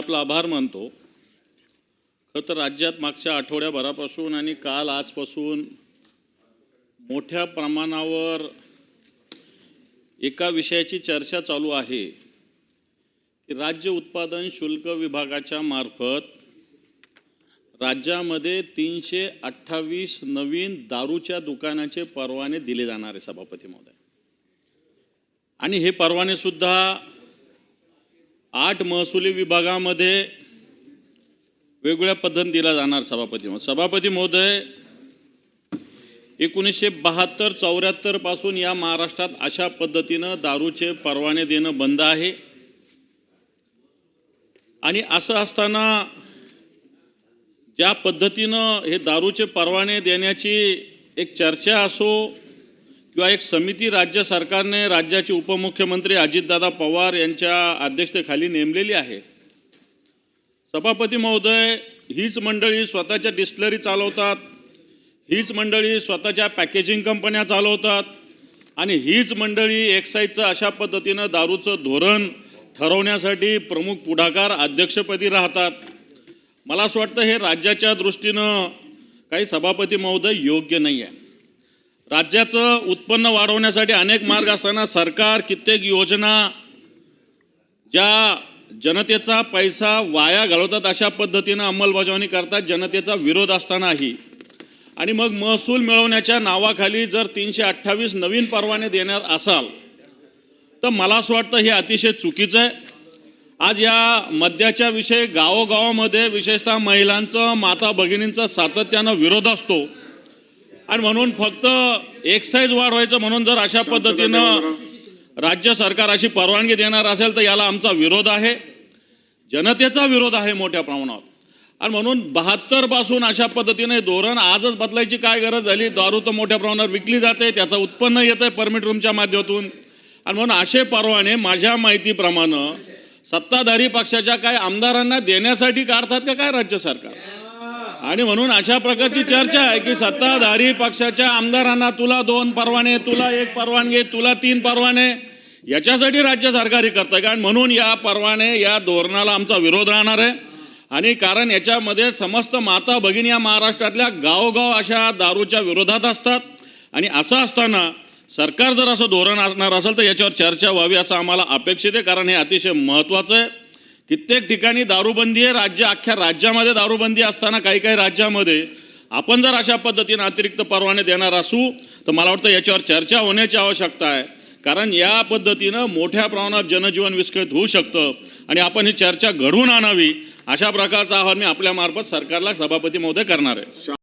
आपला आभार मानतो. खरं तर राज्यात मागच्या आठवड्याभरापासून आणि काल आजपासून मोठ्या प्रमाणावर एका विषयाची चर्चा चालू आहे की राज्य उत्पादन शुल्क विभागाच्या मार्फत राज्यामध्ये तीनशे अठ्ठावीस नवीन दारूच्या दुकानाचे परवाने दिले जाणार आहे सभापती महोदय. आणि हे परवाने सुद्धा आठ महसुली विभागामध्ये वेगवेगळ्या पद्धतीने दिला जाणार सभापती महोदय. सभापती महोदय एकोणीसशे बहात्तर चौऱ्याहत्तरपासून या महाराष्ट्रात अशा पद्धतीनं दारूचे परवाने देणं बंद आहे. आणि असं असताना ज्या पद्धतीनं हे दारूचे परवाने देण्याची एक चर्चा असो किंवा एक समिती राज्य सरकारने राज्याचे उपमुख्यमंत्री अजितदादा पवार यांच्या अध्यक्षतेखाली नेमलेली आहे. सभापती महोदय हीच मंडळी स्वतःच्या डिस्टलरी चालवतात हीच मंडळी स्वतःच्या पॅकेजिंग कंपन्या चालवतात आणि हीच मंडळी एक्साईजचं अशा पद्धतीनं दारूचं धोरण ठरवण्यासाठी प्रमुख पुढाकार अध्यक्षपदी राहतात. मला असं वाटतं हे राज्याच्या दृष्टीनं काही सभापती महोदय योग्य नाही आहे राज्याचं उत्पन्न वाढवण्यासाठी अनेक मार्ग असताना सरकार कित्येक योजना ज्या जनतेचा पैसा वाया घालवतात अशा पद्धतीनं अंमलबजावणी करतात. जनतेचा विरोध असतानाही. आणि मग महसूल मिळवण्याच्या नावाखाली जर तीनशे अठ्ठावीस नवीन परवाने देणार असाल तर मला असं वाटतं हे अतिशय चुकीचं आहे. आज या मद्याच्या विषयी गावोगावामध्ये विशेषतः महिलांचं माता भगिनींचा सातत्यानं विरोध असतो. आणि म्हणून फक्त एक्साईज वाढवायचं म्हणून जर अशा पद्धतीनं राज्य सरकार अशी परवानगी देणार असेल तर याला आमचा विरोध आहे. जनतेचा विरोध आहे मोठ्या प्रमाणावर. आणि म्हणून बहात्तरपासून अशा पद्धतीने धोरण आजच बदलायची काय गरज झाली? दारू तर मोठ्या प्रमाणावर विकली जाते त्याचं उत्पन्न येतं आहे परमिट रूमच्या माध्यमातून. आणि म्हणून असे परवाने माझ्या माहितीप्रमाणे सत्ताधारी पक्षाच्या काय आमदारांना देण्यासाठी काढतात का काय राज्य सरकार? आणि म्हणून अशा प्रकारची चर्चा आहे की सत्ताधारी पक्षाच्या आमदारांना तुला दोन परवाने तुला एक परवानगी तुला तीन परवाने याच्यासाठी राज्य सरकार हे करतं कारण म्हणून या परवाने या धोरणाला आमचा विरोध राहणार आहे. आणि कारण याच्यामध्ये समस्त माता भगिनी या महाराष्ट्रातल्या गावोगाव अशा दारूच्या विरोधात असतात. आणि असं असताना सरकार जर असं धोरण असणार असेल तर याच्यावर चर्चा व्हावी असं आम्हाला अपेक्षित आहे. कारण हे अतिशय महत्त्वाचं आहे. कित्येक ठिकाणी दारूबंदी आहे. राज्य अख्ख्या राज्यामध्ये दारूबंदी असताना काही काही राज्यामध्ये आपण जर अशा पद्धतीनं अतिरिक्त परवाने देणार असू तर मला वाटतं याच्यावर चर्चा होण्याची आवश्यकता आहे. कारण या पद्धतीनं मोठ्या प्रमाणात जनजीवन विस्कळीत होऊ शकतं आणि आपण ही चर्चा घडवून आणावी अशा प्रकारचं आवाहन मी आपल्यामार्फत सरकारला सभापती महोदय करणार आहे.